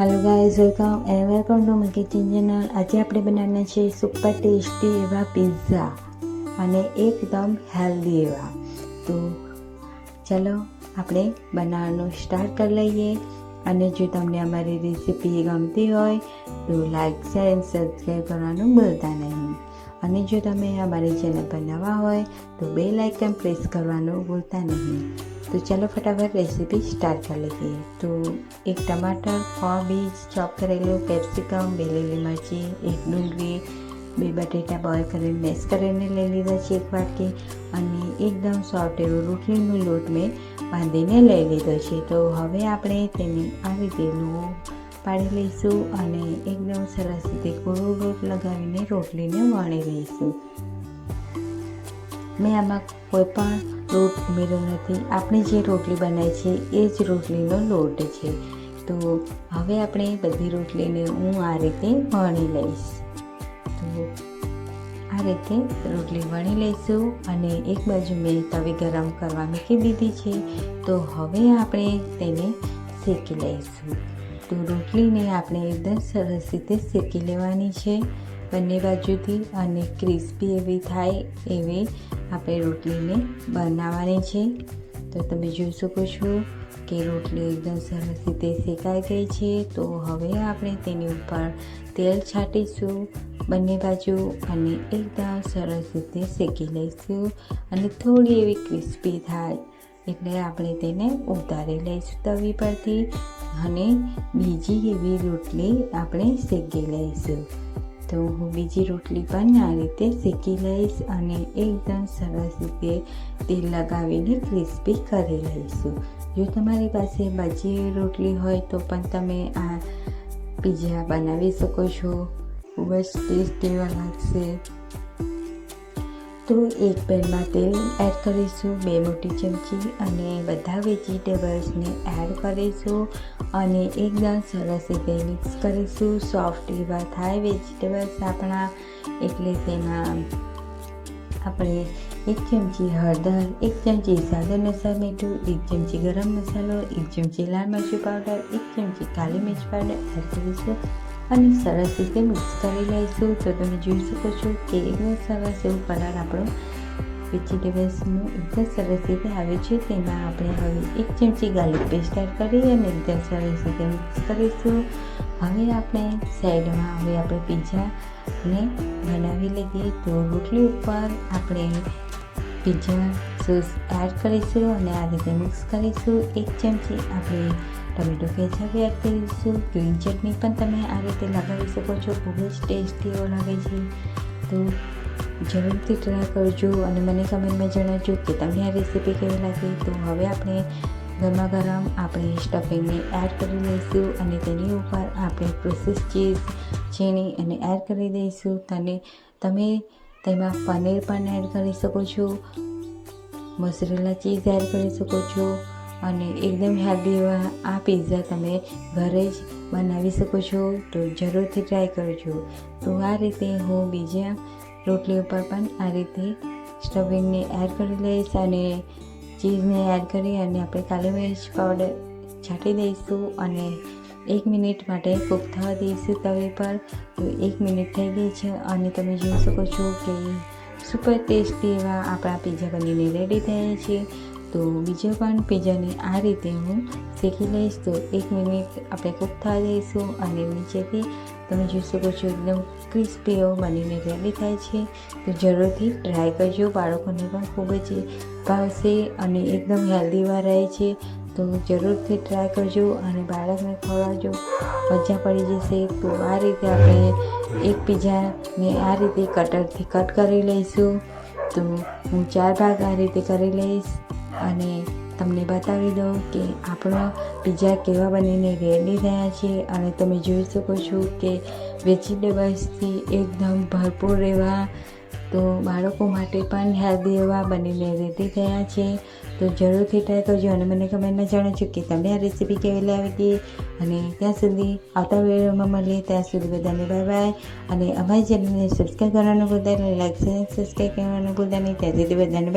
Hello guys welcome and welcome to my kitchen channel આજે આપણે બનાવવાના છે સુપર ટેસ્ટી એવા પિઝા અને એકદમ હેલ્ધી એવા. તો ચલો આપણે બનાવવાનું સ્ટાર્ટ કરી લઈએ. અને જો તમને અમારી રેસીપી ગમતી હોય, તો લાઇક શેર એન્ડ સબસ્ક્રાઈબ કરવાનું ભૂલતા નહીં. અને જો તમે અમારી ચેનલ પર નવા હોય, તો બે લાઇકન પ્રેસ કરવાનું ભૂલતા નહીં. તો ચાલો ફટાફટ રેસીપી સ્ટાર્ટ કરી લઈએ. તો એક ટમાટર છ બીજ ચોપ કરેલું કેપ્સિકમ બે લીલી મરચી, એક ડુંગળી, બે બટેટા બોઇલ કરીને મેશ કરીને લઈ લીધા છે એક વાટકી અને એકદમ સોફ્ટ એવો રોટલીનો લોટ મેં બાંધીને લઈ લીધો છે. તો હવે આપણે તેને આ રીતે પાડી લઈશું અને એકદમ સરસ રીતે ગોળો લોટ લગાવીને રોટલીને વણી લઈશું. મેં આમાં કોઈ પણ લોટ ઉમેર્યો નથી. આપણે જે રોટલી બનાવી છે એ જ રોટલીનો લોટ છે. તો હવે આપણે બધી રોટલીને હું આ રીતે વણી લઈશ. તો આ રીતે રોટલી વણી લઈશું અને એક બાજુ મેં તવી ગરમ કરવા મૂકી દીધી છે. તો હવે આપણે તેને શેકી લઈશું. તો રોટલીને આપણે એકદમ સરસ રીતે શેકી લેવાની છે. બંને બાજુથી અને ક્રિસ્પી એવી થાય એવી આપણે રોટલીને બનાવવાની છે. તો તમે જોઈ શકો છો કે રોટલી એકદમ સરસ રીતે શેકાઈ ગઈ છે. તો હવે આપણે તેની ઉપર તેલ છાંટીશું બંને બાજુ અને એકદમ સરસ રીતે શેકી લઈશું અને થોડી એવી ક્રિસ્પી થાય. એટલે આપણે તેને ઉતારી લઈશું તવી પરથી. અને બીજી એવી રોટલી આપણે શેકી લઈશું. તો હું બીજી રોટલી પણ આ રીતે શેકી લઈશ અને એકદમ સરસ રીતે તેલ લગાવીને ક્રિસ્પી કરી લઈશું. જો તમારી પાસે બચી રોટલી હોય તો પણ તમે આ પીઝા બનાવી શકો છો. ખૂબ જ ટેસ્ટી લાગશે. તો એક પેનમાં તેલ એડ કરીશું, બે મોટી ચમચી અને બધા વેજીટેબલ્સને એડ કરીશું અને એકદમ સરસ રીતે મિક્સ કરીશું. સોફ્ટ એવા થાય વેજીટેબલ્સ આપણા, એટલે તેમાં આપણે એક ચમચી હળદર, એક ચમચી સાદર મસાલા મીઠું, એક ચમચી ગરમ મસાલો, એક ચમચી લાલ મરચું પાવડર એક ચમચી કાલી મિર્ચ પાવડર એડ કરીશું. અને સરસ રીતે મિક્સ કરી લઈશું. તો તમે જોઈ શકો છો કે એકદમ સરસ એવું કલર આપણો વેજીટેબલ્સનું એકદમ સરસ રીતે આવે છે. તેમાં આપણે હવે એક ચમચી ગાર્લિક પેસ્ટ એડ કરી અને એકદમ સરસ રીતે મિક્સ કરીશું. હવે આપણે સાઈડમાં હવે આપણે પીઝાને બનાવી લઈએ. તો રોટલી ઉપર આપણે પીઝા સોસ એડ કરીશું અને આ રીતે મિક્સ કરીશું. એક ચમચી આપણે ટમેટો કેચઅપ એડ કરીશું ગ્રીન ચટણી પણ તમે આ રીતે લગાવી શકો છો. ખૂબ જ ટેસ્ટી એવો લાગે છે. તો જરૂરથી ટ્રાય કરજો અને મને કમેન્ટમાં જણાવજો કે તમને આ રેસીપી કેવી લાગી? તો હવે આપણે ગરમા ગરમ આપણે સ્ટફિંગને એડ કરી લઈશું અને તેની ઉપર આપણે પ્રોસેસ ચીઝ છીણી અને એડ કરી દઈશું. અને તમે તેમાં પનીર પણ એડ કરી શકો છો. મોસરેલા ચીઝ એડ કરી શકો છો. અને એકદમ હેલ્ધી એવા આ પિઝા તમે ઘરે જ બનાવી શકો છો, તો જરૂરથી ટ્રાય કરજો. તો આ રીતે હું બીજા રોટલી ઉપર પણ આ રીતે સ્ટફિંગને એડ કરી લઈશ અને ચીઝને એડ કરી અને આપણે કાલી મિર્ચ પાવડર છાંટી દઈશું અને એક મિનિટ માટે કૂક થવા દઈશું તવે પર. તો એક મિનિટ થઈ ગઈ છે અને તમે જોઈ શકો છો કે સુપર ટેસ્ટી એવા આપણા પીઝા બનીને રેડી થયા છે. તો બીજો પણ પીઝાને આ રીતે હું શેકી લઈશ. તો એક મિનિટ આપણે કૂક થવા દઈશું અને નીચેથી તમે જોઈ શકો છો એકદમ ક્રિસ્પી એવો બનીને રેડી થાય છે. તો જરૂરથી ટ્રાય કરજો. બાળકોને પણ ખૂબ જ ભાવશે અને એકદમ હેલ્ધીવા રહે છે. તો જરૂરથી ટ્રાય કરજો અને બાળકને ખવડાવજો. મજા પડી જશે. તો આ રીતે આપણે એક પીઝાને આ રીતે કટરથી કટ કરી લઈશું. તો હું ચાર ભાગ આ રીતે કરી લઈશ. અને તમને બતાવી દઉં કે આપણો પીઝા કેવા બનીને રેડી થયા છે અને તમે જોઈ શકો છો કે વેજીટેબલ્સથી એકદમ ભરપૂર એવા તો બાળકો માટે પણ હેલ્ધી એવા બનીને રેડી થયા છે. તો જરૂરથી ટ્રાય કરજો અને મને કમેન્ટમાં જણાવજો કે તમે આ રેસીપી કેવી લાગી અને ત્યાં સુધી આવતા વિડીયોમાં મળીએ. ત્યાં સુધી બધાને બાય બાય અને અમારી ચેનલને સબસ્ક્રાઈબ કરવાનું ભૂલતા નહીં લાઈક સબસ્ક્રાઈબ કરવાનું ભૂલતા નહીં. ત્યાં સુધી બધાને.